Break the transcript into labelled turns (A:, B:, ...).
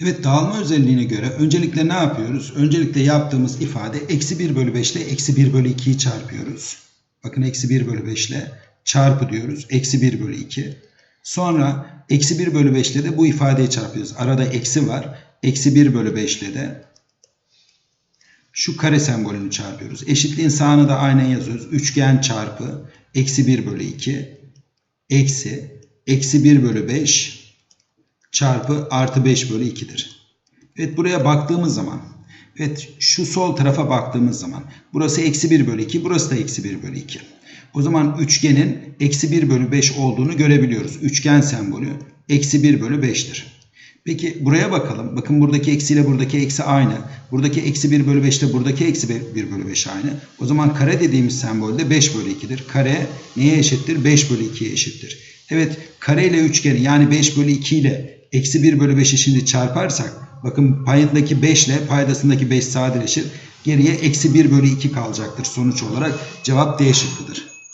A: Evet dağılma özelliğine göre öncelikle ne yapıyoruz? Öncelikle yaptığımız ifade eksi 1 bölü 5 ile eksi 1 bölü 2'yi çarpıyoruz. Bakın eksi 1 bölü 5 ile çarpı diyoruz. Eksi 1 bölü 2. Sonra eksi 1 bölü 5 ile de bu ifadeyi çarpıyoruz. Arada eksi var. Eksi 1 bölü 5 ile de şu kare sembolünü çarpıyoruz. Eşitliğin sağını da aynen yazıyoruz. Üçgen çarpı eksi 1 bölü 2 eksi eksi 1 bölü 5 çarpı artı 5 bölü 2'dir. Evet buraya baktığımız zaman evet şu sol tarafa baktığımız zaman burası eksi 1 bölü 2 burası da eksi 1 bölü 2. O zaman üçgenin eksi 1 bölü 5 olduğunu görebiliyoruz. Üçgen sembolü eksi 1 bölü 5'tir. Peki buraya bakalım. Bakın buradaki eksi ile buradaki eksi aynı. Buradaki eksi 1 bölü 5 ile buradaki eksi 1 bölü 5 aynı. O zaman kare dediğimiz sembol de 5 bölü 2'dir. Kare neye eşittir? 5 bölü 2'ye eşittir. Evet kare ile üçgeni yani 5 bölü 2 ile eksi 1 bölü 5'i şimdi çarparsak bakın payındaki 5 ile paydasındaki 5 sadeleşir. Geriye eksi 1 bölü 2 kalacaktır sonuç olarak. Cevap D şıkkıdır.